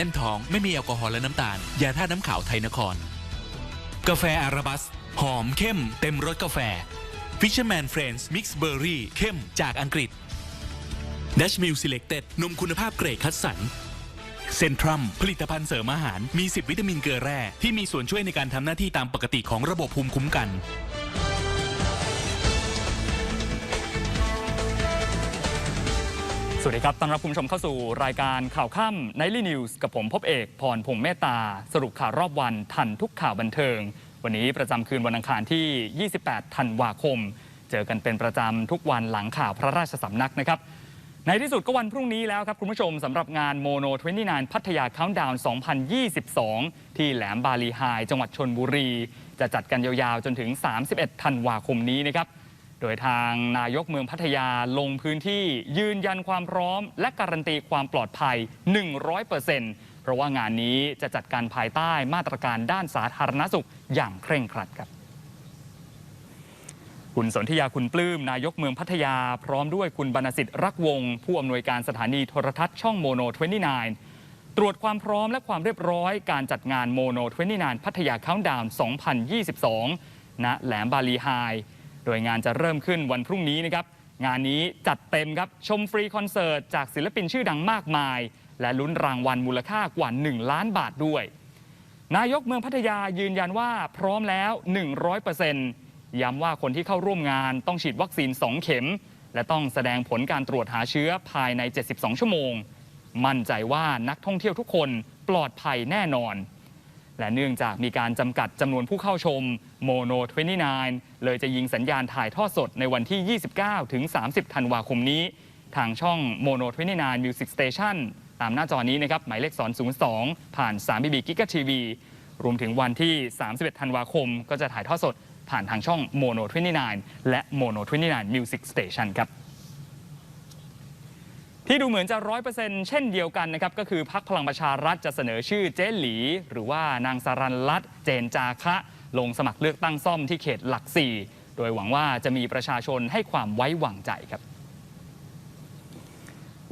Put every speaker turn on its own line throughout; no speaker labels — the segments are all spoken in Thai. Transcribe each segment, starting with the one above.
แน่นท้องไม่มีแอลกอฮอล์และน้ำตาล ยาท่าตุน้ำขาวไทยนคร กาแฟอาราบัส หอมเข้ม เต็มรสกาแฟ Fisherman Friends Mix Berry เข้มจากอังกฤษ Dash Mill Selected นมคุณภาพเกรดคัดสรรเซนทรัมผลิตภัณฑ์เสริมอาหารมี 10 วิตามินเกลือแร่ที่มีส่วนช่วยในการทำหน้าที่ตามปกติของระบบภูมิคุ้มกัน
สวัสดีครับ ต้อนรับคุณผู้ชมเข้าสู่รายการข่าวค่ำ Nightly News กับผมพบเอก พรพงษ์เมตตา สรุปข่าวรอบวันทันทุกข่าวบันเทิง วันนี้ประจำคืนวันอังคารที่ 28 ธันวาคม เจอกันเป็นประจำทุกวันหลังข่าวพระราชสำนักนะครับ ในที่สุดก็วันพรุ่งนี้แล้วครับคุณผู้ชมสำหรับงานโมโน 29 พัทยาคั u ดาวน์2022 ที่แหลมบาลีไฮจังหวัดชนบุรี จะจัดกันยาวๆจนถึง 31 ธันวาคมนี้นะครับ โดยทางนายกเมืองพัทยาลงพื้นที่ยืนยันความพร้อม และการันตีความปลอดภัย 100%เพราะว่างานนี้จะจัดการภายใต้มาตรการด้านสาธารณสุขอย่างเคร่งครัดครับคุณสนธิยาคุณปลื้ม นายกเมืองพัทยา พร้อมด้วยคุณบรรณสิทธิ์รักวงศ์ผู้อำนวยการสถานีโทรทัศน์ช่องโมโน 29 ตรวจความพร้อมและความเรียบร้อยการจัดงานโมโน 29 พัทยาคั u ดาวน์ 2022 ณ แหลมบาลีไฮ โดยงานจะเริ่มขึ้นวันพรุ่งนี้นะครับ งานนี้จัดเต็มครับ ชมฟรีคอนเสิร์ตจากศิลปินชื่อดังมากมาย และลุ้นรางวัลมูลค่ากว่า 1 ล้านบาทด้วย นายกเมืองพัทยายืนยันว่าพร้อมแล้ว 100%ย้ำว่าคนที่เข้าร่วมงานต้องฉีดวัคซีน 2 เข็ม และต้องแสดงผลการตรวจหาเชื้อภายใน 72 ชั่วโมง มั่นใจว่านักท่องเที่ยวทุกคนปลอดภัยแน่นอน และเนื่องจากมีการจำกัดจำนวนผู้เข้าชมโมโน 29 เลยจะยิงสัญญาณถ่ายทอดสดในวันที่ 29 ถึง 30 ธันวาคมนี้ ทางช่องโมโน 29 Music Station ตามหน้าจอนี้นะครับ หมายเลข202 ผ่าน3 BB g i g a TV รวมถึงวันที่ 31 ธันวาคม ก็จะถ่ายทอดสดผ่านทางช่องโมโน 29 และโมโน 29 Music Station ครับ ที่ดูเหมือนจะร้อยเปอร์เซ็นต์เช่นเดียวกันนะครับ ก็คือพักพลังประชารัฐจะเสนอชื่อเจ๊หลี หรือว่านางสารันลัตน์เจนจาคะ ลงสมัครเลือกตั้งซ่อมที่เขตหลักสี่โดยหวังว่าจะมีประชาชนให้ความไว้วางใจครับ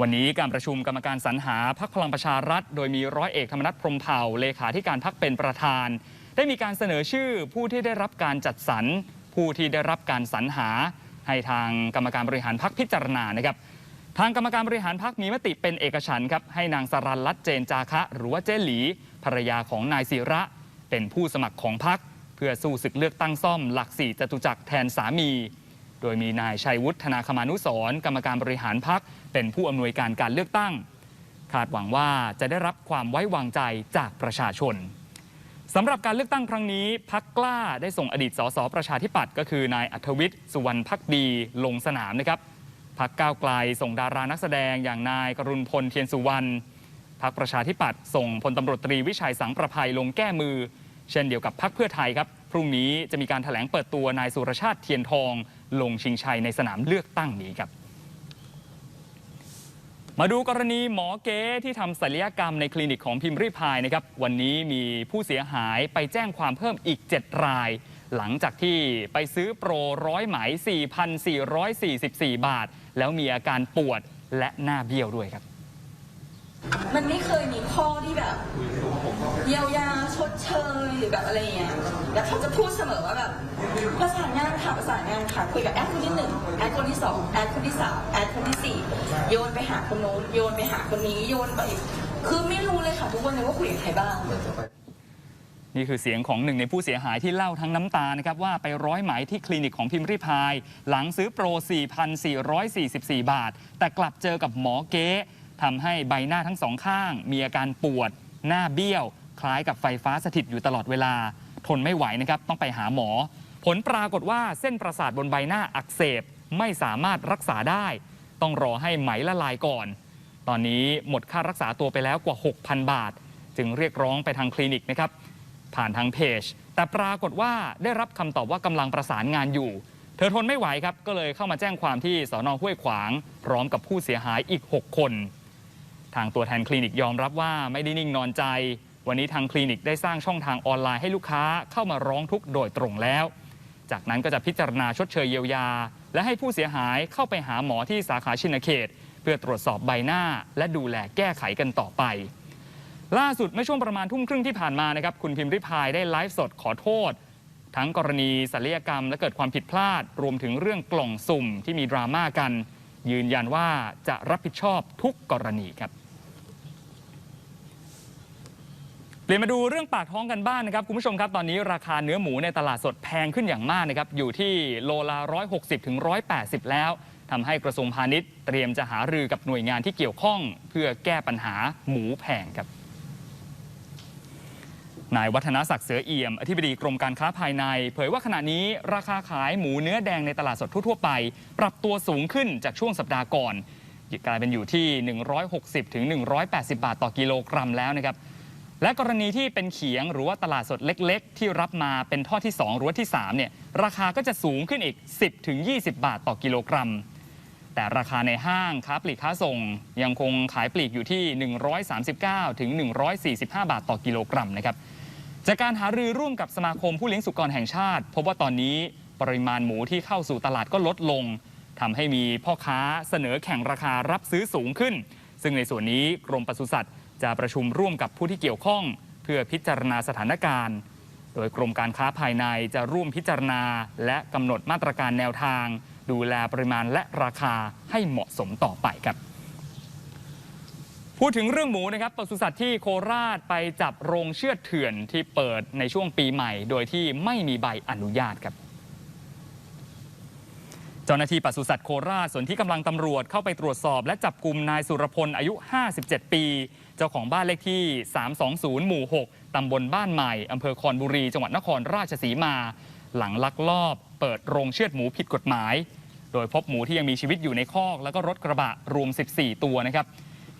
วันนี้การประชุมกรรมการสรรหาพักพลังประชารัฐ โดยมีร้อยเอกธรรมนัฐพรมเผ่าเลขาธิการพักเป็นประธาน ได้มีการเสนอชื่อผู้ที่ได้รับการจัดสรรผู้ที่ได้รับการสรรหา ให้ทางกรรมการบริหารพักพิจารณานะครับ ทางกรรมการบริหารพักมีมติเป็นเอกฉันครับให้นางสรันลัตเจนจาคะ หรือว่าเจหลี ภรรยาของนายศิระ เป็นผู้สมัครของพักเพื่อสู้ศึกเลือกตั้งซ่อมหลักสี่จตุจักรแทนสามี โดยมีนายชัยวุฒธนาคมานุสรกรรมการบริหารพักเป็นผู้อำนวยการการเลือกตั้ง คาดหวังว่าจะได้รับความไว้วางใจจากประชาชนสำหรับการเลือกตั้งครั้งนี้พักกล้าได้ส่งอดีตสสประชาธิปัตย์ก็คือนายอัธวิทย์สุวรรณพักดีลงสนามนะครับ พักก้าวไกลส่งดารานักแสดงอย่างนายกรุณพลเทียนสุวรรณพักประชาธิปัตย์ส่งพลตำรวจตรีวิชัยสังประภัยลงแก้มือ เช่นเดียวกับพักเพื่อไทยครับ พรุ่งนี้จะมีการถแถลงเปิดตัวนายสุรชาติเทียนทอง ลงชิงชัยในสนามเลือกตั้งนี้ครับ มาดูกรณีหมอเก๊ที่ทำศัลยกรรมในคลินิกของพิมพ์ริพายนะครับวันนี้มีผู้เสียหายไปแจ้งความเพิ่มอีก 7 ราย หลังจากที่ไปซื้อโปรร้อยไหม 4,444 บาท แล้วมีอาการปวดและหน้าเบี้ยวด้วยครับ
มันไม่เคยมีข้อที่แบบเยียวยาชดเชยหรือแบบอะไรอย่างเงี้ยแต่เขาจะพูดเสมอว่าแบบประสานงานค่ะประสานงานค่ะคุยกับแอดคนที่หนึ่งแอดคนที่สองแอดคนที่สามแอดคนที่สี่โยนไปหาคนโน้นโยนไปหาคนนี้โยนไป คือไม่รู้เลยค่ะทุกวันนี้ว่าคุยกับใครบ้าง
นี่คือเสียงของหนึ่งในผู้เสียหายที่เล่าทั้งน้ำตานะครับว่าไปร้อยไหมที่คลินิกของพิมพ์ริพาย หลังซื้อโปร 4,444 บาท แต่กลับเจอกับหมอเก๊ทำให้ใบหน้าทั้งสองข้าง มีอาการปวด หน้าเบี้ยว คล้ายกับไฟฟ้าสถิตอยู่ตลอดเวลา ทนไม่ไหวนะครับต้องไปหาหมอ ผลปรากฏว่าเส้นประสาทบนใบหน้าอักเสบไม่สามารถรักษาได้ ต้องรอให้ไหมละลายก่อน ตอนนี้หมดค่ารักษาตัวไปแล้วกว่า 6,000 บาท จึงเรียกร้องไปทางคลินิกนะครับ ผ่านทางเพจ แต่ปรากฏว่าได้รับคำตอบว่ากำลังประสานงานอยู่ เธอทนไม่ไหวครับ ก็เลยเข้ามาแจ้งความที่สอนอห้วยขวาง พร้อมกับผู้เสียหายอีก 6 คน ทางตัวแทนคลินิกยอมรับว่าไม่ได้นิ่งนอนใจ วันนี้ทางคลินิกได้สร้างช่องทางออนไลน์ให้ลูกค้าเข้ามาร้องทุกข์โดยตรงแล้ว จากนั้นก็จะพิจารณาชดเชยเยียวยา และให้ผู้เสียหายเข้าไปหาหมอที่สาขาชินเขต เพื่อตรวจสอบใบหน้า และดูแลแก้ไขกันต่อไป ล่าสุดเมื่อช่วงประมาณทุ่มครึ่งที่ผ่านมานะครับคุณพิมพ์ริพายได้ไลฟ์สดขอโทษ ทั้งกรณีศัลยกรรม และเกิดความผิดพลาด รวมถึงเรื่องกล่องสุ่มที่มีดราม่ากัน ยืนยันว่าจะรับผิดชอบทุกกรณีครับเปลี่ยนมาดูเรื่องปากท้องกันบ้างนะครับคุณผู้ชมครับตอนนี้ราคาเนื้อหมูในตลาดสดแพงขึ้นอย่างมากนะครับอยู่ที่โลละ160ถึง180 แล้วทำให้กระทรวงพาณิชย์เตรียมจะหารือกับหน่วยงานที่เกี่ยวข้อง เพื่อแก้ปัญหาหมูแพงครับ นายวัฒนศักดิ์เสือเอี่ยม อธิบดีกรมการค้าภายใน เผยว่าขณะนี้ราคาขายหมูเนื้อแดงในตลาดสดทั่วๆไป ปรับตัวสูงขึ้นจากช่วงสัปดาห์ก่อนกลายเป็นอยู่ที่ 160ถึง180 บาทต่อกิโลกรัมแล้วนะครับ และกรณีที่เป็นเขียงหรือว่าตลาดสดเล็กๆ ที่รับมาเป็นทอดที่ 2 หรือว่าที่3เนี่ยราคาก็จะสูงขึ้นอีก 10ถึง20 บาทต่อกิโลกรัม แต่ราคาในห้างค้าปลีกค้าส่ง ยังคงขายปลีกอยู่ที่ 139ถึง145 บาทต่อกิโลกรัมนะครับ จากการหารือร่วมกับสมาคมผู้เลี้ยงสุกรแห่งชาติ พบว่าตอนนี้ปริมาณหมูที่เข้าสู่ตลาดก็ลดลงทำให้มีพ่อค้าเสนอแข่งราคารับซื้อสูงขึ้น ซึ่งในส่วนนี้กรมปศุสัตว์จะประชุมร่วมกับผู้ที่เกี่ยวข้อง เพื่อพิจารณาสถานการณ์ โดยกรมการค้าภายในจะร่วมพิจารณา และกำหนดมาตรการแนวทาง ดูแลปริมาณและราคาให้เหมาะสมต่อไปครับ พูดถึงเรื่องหมูนะครับปศุสัตว์ที่โคราชไปจับโรงเชือดเถื่อนที่เปิดในช่วงปีใหม่ โดยที่ไม่มีใบอนุญาตครับ เจ้าหน้าที่ปศุสัตว์โคราชส่วนที่กำลังตำรวจเข้าไปตรวจสอบ และจับกลุ่มนายสุรพลอายุ 57 ปี เจ้าของบ้านเลขที่ 320 หมู่ 6 ตำบลบ้านใหม่อำเภอคอนบุรี จังหวัดนครราชสีมา หลังลักลอบ เปิดโรงเชือดหมูผิดกฎหมาย โดยพบหมูที่ยังมีชีวิตอยู่ในคอก แล้วก็รถกระบะรวม 14 ตัวนะครับ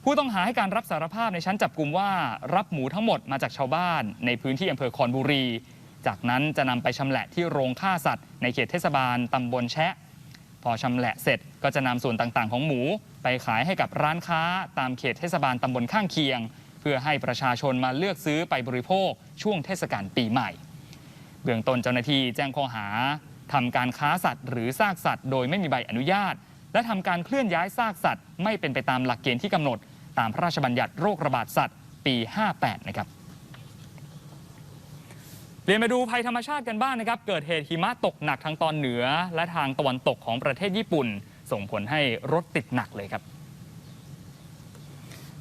ผู้ต้องหาให้การรับสารภาพในชั้นจับกลุ่มว่ารับหมูทั้งหมดมาจากชาวบ้าน ในพื้นที่อำเภอคอนบุรี จากนั้นจะนำไปชำแหละที่โรงฆ่าสัตว์ ในเขตเทศบาลตำบลแชะ พอชำแหละเสร็จก็จะนำส่วนต่างๆ ของหมู ไปขายให้กับร้านค้า ตามเขตเทศบาลตำบลข้างเคียง เพื่อให้ประชาชนมาเลือกซื้อไปบริโภค ช่วงเทศกาลปีใหม่ เบื้องต้นเจ้าหน้าที่แจ้งข้อหาทำการค้าสัตว์ หรือซากสัตว์ โดยไม่มีใบอนุญาต และทำการเคลื่อนย้ายซากสัตว์ ไม่เป็นไปตามหลักเกณฑ์ที่กำหนด ตามพระราชบัญญัติโรคระบาดสัตว์ ปี 58 นะครับเรียนมาดูภัยธรรมชาติกันบ้างนะครับ เกิดเหตุหิมะตกหนักทางตอนเหนือ และทางตะวันตกของประเทศญี่ปุ่น ส่งผลให้รถติดหนักเลยครับ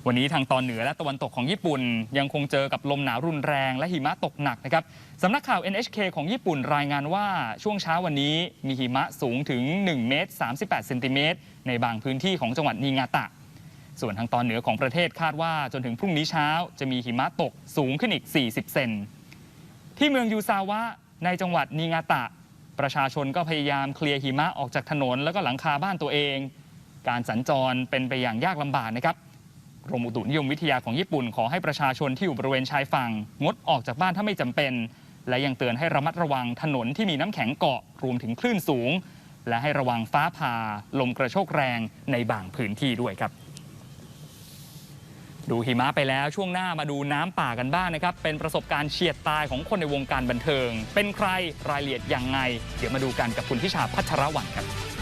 วันนี้ทางตอนเหนือและตะวันตกของญี่ปุ่น ยังคงเจอกับลมหนาวรุนแรงและหิมะตกหนักนะครับสำนักข่าว NHK ของญี่ปุ่นรายงานว่าช่วงเช้าวันนี้มีหิมะสูงถึง1เมตร38เซนติเมตรในบางพื้นที่ของจังหวัดนิงาตะ ส่วนทางตอนเหนือของประเทศคาดว่าจนถึงพรุ่งนี้เช้าจะมีหิมะตกสูงขึ้นอีก 40 เซนที่เมืองยูซาวะในจังหวัดนิงาตะ ประชาชนก็พยายามเคลียร์หิมะออกจากถนนแล้วก็หลังคาบ้านตัวเอง การสัญจรเป็นไปอย่างยากลำบากนะครับ รมอุตุนิยมวิทยาของญี่ปุ่นขอให้ประชาชนที่อยู่บริเวณชายฝั่งงดออกจากบ้านถ้าไม่จำเป็น และยังเตือนให้ระมัดระวังถนนที่มีน้ำแข็งเกาะรวมถึงคลื่นสูง และให้ระวังฟ้าผ่าลมกระโชกแรงในบางพื้นที่ด้วยครับ ดูหิมะไปแล้วช่วงหน้ามาดูน้ำป่ากันบ้างนะครับ เป็นประสบการณ์เฉียดตายของคนในวงการบันเทิง เป็นใครรายละเอียดอยังไง เดี๋ยวมาดูกันกับคุณพิชาพัชรวรรณครับ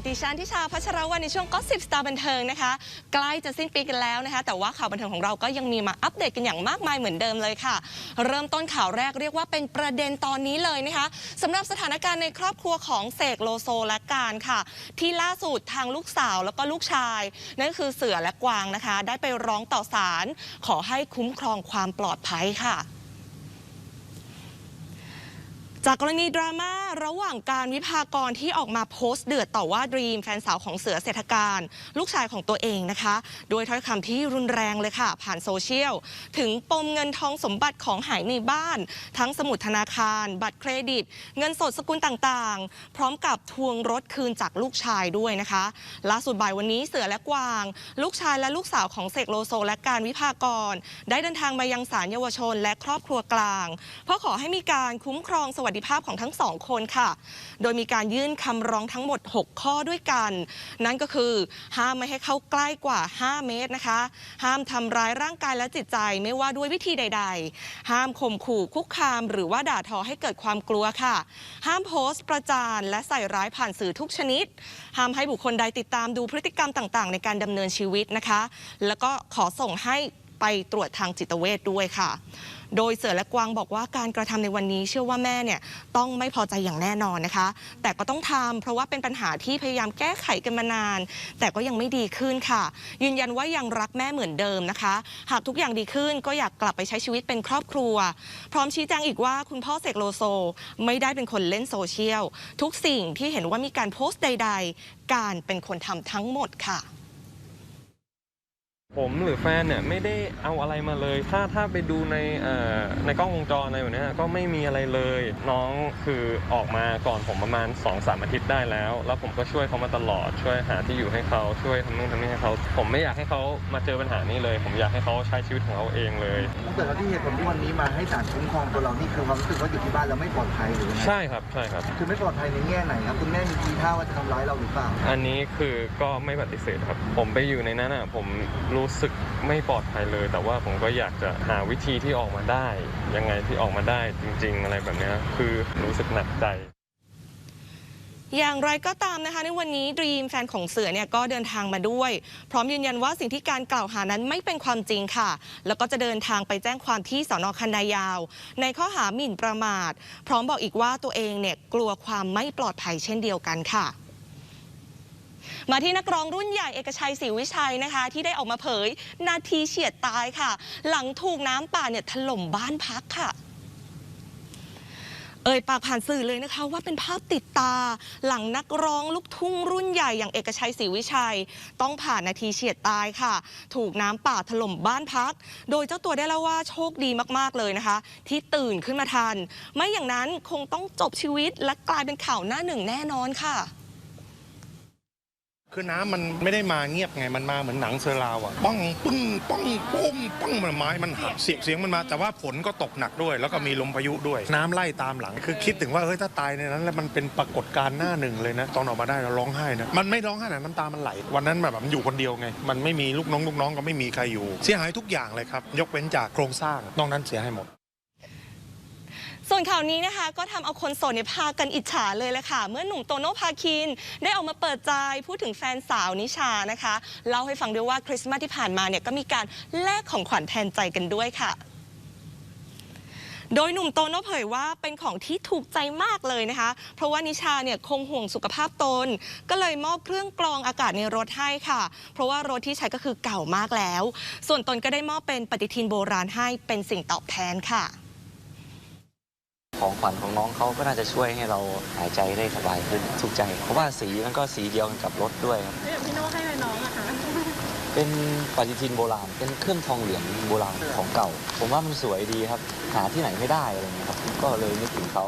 กับดิฉันทิชาพัชรวรรณในช่วงก็สิบสตาร์บันเทิงนะคะ ใกล้จะสิ้นปีกันแล้วนะคะ แต่ว่าข่าวบันเทิงของเราก็ยังมีมาอัปเดตกันอย่างมากมายเหมือนเดิมเลยค่ะ เริ่มต้นข่าวแรกเรียกว่าเป็นประเด็นตอนนี้เลยนะคะสำหรับสถานการณ์ในครอบครัวของเสกโลโซและการค่ะ ที่ล่าสุดทางลูกสาวแล้วก็ลูกชาย นั่นคือเสือและกวางนะคะ ได้ไปร้องต่อศาลขอให้คุ้มครองความปลอดภัยค่ะ จากกรณีดราม่าระหว่างการวิพากรที่ออกมาโพสต์เดือดต่อว่าดรีมแฟนสาวของเสือเศรษฐการ ลูกชายของตัวเองนะคะโดยถ้อยคำที่รุนแรงเลยค่ะ ผ่านโซเชียล ถึงปมเงินทองสมบัติของหายในบ้าน ทั้งสมุดธนาคาร บัตรเครดิต เงินสดสกุลต่างๆ พร้อมกับทวงรถคืนจากลูกชายด้วยนะคะล่าสุดบ่ายวันนี้เสือและกวาง ลูกชายและลูกสาวของเสกโลโซ และการวิพากร ได้เดินทางมายังศาลเยาวชน และครอบครัวกลาง เพื่อขอให้มีการคุ้มครองสวัสดิภาพของทั้งสองคนค่ะ โดยมีการยื่นคำร้องทั้งหมด 6 ข้อด้วยกัน นั่นก็คือ ห้ามไม่ให้เข้าใกล้กว่า 5 เมตรนะคะ ห้ามทำร้ายร่างกายและจิตใจไม่ว่าด้วยวิธีใด ๆ ห้ามข่มขู่คุกคาม หรือว่าด่าทอให้เกิดความกลัวค่ะ ห้ามโพสต์ประจานและใส่ร้ายผ่านสื่อทุกชนิด ห้ามให้บุคคลใดติดตามดูพฤติกรรมต่าง ๆ ในการดำเนินชีวิตนะคะ แล้วก็ขอส่งให้ ไปตรวจทางจิตเวชด้วยค่ะ โดยเสือและกวางบอกว่าการกระทำในวันนี้เชื่อว่าแม่เนี่ยต้องไม่พอใจอย่างแน่นอนนะคะ แต่ก็ต้องทำเพราะว่าเป็นปัญหาที่พยายามแก้ไขกันมานาน แต่ก็ยังไม่ดีขึ้นค่ะ ยืนยันว่ายังรักแม่เหมือนเดิมนะคะ หากทุกอย่างดีขึ้นก็อยากกลับไปใช้ชีวิตเป็นครอบครัว พร้อมชี้แจงอีกว่าคุณพ่อเสกโลโซ ไม่ได้เป็นคนเล่นโซเชียล ทุกสิ่งที่เห็นว่ามีการโพสต์ใด ๆ การเป็นคนทำทั้งหมดค่ะ
ผมหรือแฟนเนี่ยไม่ได้เอาอะไรมาเลย ถ้าถ้าไปดูในเอ่อในกล้องวงจรอะไรแบบเนี้ยก็ไม่มีอะไรเลย น้องคือออกมาก่อนผมประมาณ2อสามอาทิตย์ได้แล้ว แล้วผมก็ช่วยเขามาตลอด ช่วยหาที่อยู่ให้เขาช่วยทำนู่นทำนี่ให้เขา ผมไม่อยากให้เขามาเจอปัญหานี้เลย ผมอยากให้เขาใช้ชีวิตของเขาเองเลย
ถ้าเกิดว่าที่เหตุผลที่วันนี้มาให้ศาลคุ้มครองตัวเรานี่คือความรู้สึกว่าอยู่ที่บ้านเราไม่ปลอดภัยหรือยังไง
ใช่ครับใช่ครับ
คือไม่ปลอดภัยในแง่ไหนครับคุณแม่มีทีท่าว่าจะทำร้ายเราหรือเปล่า
อันนี้คือก็ไม่ปฏิเสธครับ ผมไปอยู่ในนั้นอะผมรูู้้สึกไม่ปลอดภัยเลย แต่ว่าผมก็อยากจะหาวิธีที่ออกมาได้ ยังไงที่ออกมาได้จริง ๆ อะไรแบบนี้คือรู้สึกหนักใจ
อย่างไรก็ตามนะคะในวันนี้ดรีมแฟนของเสือเนี่ยก็เดินทางมาด้วย พร้อมยืนยันว่าสิ่งที่การกล่าวหานั้นไม่เป็นความจริงค่ะ แล้วก็จะเดินทางไปแจ้งความที่สอนอคันนายาว ในข้อหาหมิ่นประมาท พร้อมบอกอีกว่าตัวเองเนี่ยกลัวความไม่ปลอดภัยเช่นเดียวกันค่ะ มาที่นักร้องรุ่นใหญ่เอกชัยศรีวิชัยนะคะ ที่ได้ออกมาเผย นาทีเฉียดตายค่ะ หลังถูกน้ำป่าเนี่ยถล่มบ้านพักค่ะเอ่ยปากผ่านสื่อเลยนะคะว่าเป็นภาพติดตาหลังนักร้องลูกทุ่งรุ่นใหญ่อย่างเอกชัยศรีวิชัย ต้องผ่านนาทีเฉียดตายค่ะ ถูกน้ำป่าถล่มบ้านพัก โดยเจ้าตัวได้เล่าว่าโชคดีมากๆเลยนะคะ ที่ตื่นขึ้นมาทัน ไม่อย่างนั้นคงต้องจบชีวิตและกลายเป็นข่าวหน้าหนึ่งแน่นอนค่ะ
คือน้ำมันไม่ได้มาเงียบไงมันมาเหมือนหนังเซอร์ราวอะป้องปึ้งป้องปุ้มป้องมันไม้มันหักเสียงเสียงมันมา แต่ว่าฝนก็ตกหนักด้วย แล้วก็มีลมพายุด้วย น้ำไล่ตามหลัง คือคิดถึงว่าเฮ้ยถ้าตายในนั้น แล้วมันเป็นปรากฏการณ์หน้าหนึ่งเลยนะ ตอนออกมาได้เราร้องไห้นะมันไม่ร้องไห้นะน้ำตามันไหล วันนั้นแบบมันอยู่คนเดียวไง มันไม่มีลูกน้องลูกน้องก็ไม่มีใครอยู่ เสียหายทุกอย่างเลยครับยกเว้นจากโครงสร้างนอกนั้นเสียให้หมด
ส่วนข่าวนี้นะคะก็ทำเอาคนโสดเนี่ยพากันอิจฉาเลยแหละค่ะ เมื่อหนุ่มโตโน่พาคิน ได้ออกมาเปิดใจพูดถึงแฟนสาวนิชานะคะเล่าให้ฟังด้วยว่าคริสต์มาสที่ผ่านมาเนี่ยก็มีการแลกของขวัญแทนใจกันด้วยค่ะโดยหนุ่มโตโน่เผยว่าเป็นของที่ถูกใจมากเลยนะคะ เพราะว่านิชาเนี่ยคงห่วงสุขภาพตน ก็เลยมอบเครื่องกรองอากาศในรถให้ค่ะ เพราะว่ารถที่ใช้ก็คือเก่ามากแล้ว ส่วนตนก็ได้มอบเป็นปฏิทินโบราณให้เป็นสิ่งตอบแทนค่ะ
ของขวัญของน้องเขาก็น่าจะช่วยให้เราหายใจได้สบายขึ้นสุขใจ เพราะว่าสีมันก็สีเดียวกันกับรถด้วยครับพี่โน้ให้น้องอะคะเป็นปฏิทินโบราณ เป็นเครื่องทองเหลืองโบราณของเก่า ผมว่ามันสวยดีครับ หาที่ไหนไม่ได้อะไรเงี้ยครับ ก็เลยนึกถึงเขา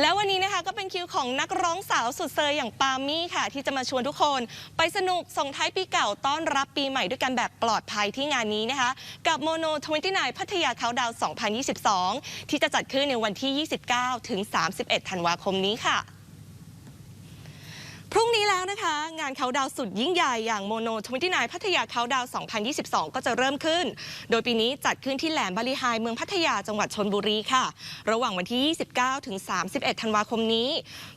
แล้ววันนี้นะคะก็เป็นคิวของนักร้องสาวสุดเซอร์อย่างปามี่ค่ะ ที่จะมาชวนทุกคน ไปสนุกส่งท้ายปีเก่าต้อนรับปีใหม่ด้วยกันแบบปลอดภัยที่งานนี้นะคะ กับโมโน29พัทยาเขาดาว 2022 ที่จะจัดขึ้นในวันที่ 29 ถึง 31 ธันวาคมนี้ค่ะ พรุ่งนี้แล้วนะคะ งานเขาดาวสุดยิ่งใหญ่อย่างโมโน29พัทยาเขาดาว 2022 ก็จะเริ่มขึ้น โดยปีนี้จัดขึ้นที่แหลมบาลีไฮเมืองพัทยาจังหวัดชนบุรีค่ะ ระหว่างวันที่ 29 ถึง 31 ธันวาคมนี้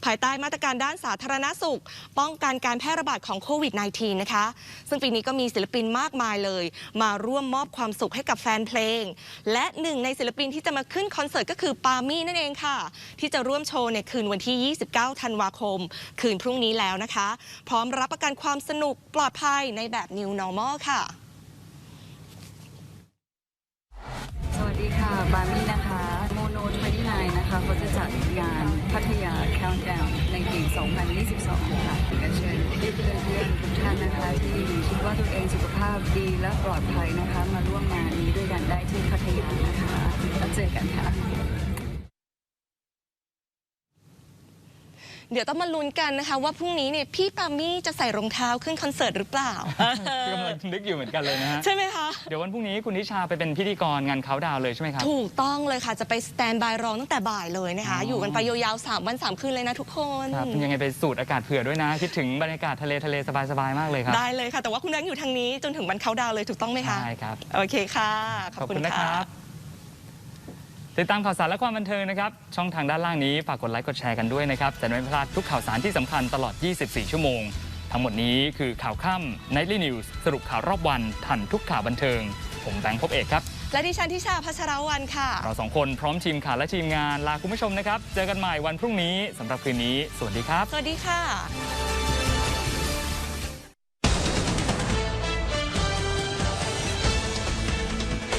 ภายใต้มาตรการด้านสาธารณสุข ป้องกันการแพร่ระบาดของโควิด -19 นะคะ ซึ่งปีนี้ก็มีศิลปินมากมายเลย มาร่วมมอบความสุขให้กับแฟนเพลง และหนึ่งในศิลปินที่จะมาขึ้นคอนเสิร์ตก็คือปามี่นั่นเองค่ะ ที่จะร่วมโชว์ในคืนวันที่ 29 ธันวาคม คืนพรุ่งนี้แล้วนะคะ พร้อมรับประกันความสนุกปลอดภัยในแบบ New Normal ค่ะ
สวัสดีค่ะ บารมี่นะคะ โมโน29นะคะเขาจะจัดงานพัทยา Countdown ในปี2022 ค่ะก็เชิญเพื่อนๆทุกท่านนะคะที่คิดว่าตัวเองสุขภาพดีและปลอดภัยนะคะ มาร่วมงานนี้ด้วยกันได้ที่พัทยานะคะแล้วเจอกันค่ะ
เดี๋ยวต้องมาลุ้นกันนะคะ ว่าพรุ่งนี้เนี่ยพี่ปามี่จะใส่รองเท้าขึ้นคอนเสิร์ตหรือเปล่า
คือกำลังนึกอยู่เหมือนกันเลยนะฮะ
ใช่ไหมคะ
เดี๋ยววันพรุ่งนี้คุณนิชาไปเป็นพิธีกรงานเขาดาวน์เลยใช่ไหมครับ
ถูกต้องเลยค่ะจะไปสแตนบายรอตั้งแต่บ่ายเลยนะคะ
อ๋อ
อ
อ
ยู่กันไปยาวๆ3วัน3คืนเลยนะทุกคน
ครับยังไงไปสูดอากาศเผื่อด้วยนะ คิดถึงบรรยากาศทะเลทะเลสบายๆมากเลยครับ
ได้เลยค่ะ แต่ว่าคุณแบงค์อยู่ทางนี้จนถึงวันเขาดาวน์เลยถูกต้องไหมคะ
ใช่ครับ
โอเคค่ะข
ข
อ
อ
บบคุ
คุณณนะค
ค่ะ
รับ ติดตามข่าวสารและความบันเทิงนะครับ ช่องทางด้านล่างนี้ฝากกดไลค์กดแชร์กันด้วยนะครับ จะไม่พลาดทุกข่าวสารที่สำคัญตลอด 24 ชั่วโมง ทั้งหมดนี้คือข่าวค่ำ Nightly News สรุปข่าวรอบวันทันทุกข่าวบันเทิง ผมแบงค์พบเอกครับ
และดิฉันทิชาพัชรวันค่ะ
เราสองคนพร้อมทีมข่าวและทีมงานลาคุณผู้ชมนะครับ เจอกันใหม่วันพรุ่งนี้สำหรับคืนนี้ สวัสดีครับ
สวัสดีค่ะ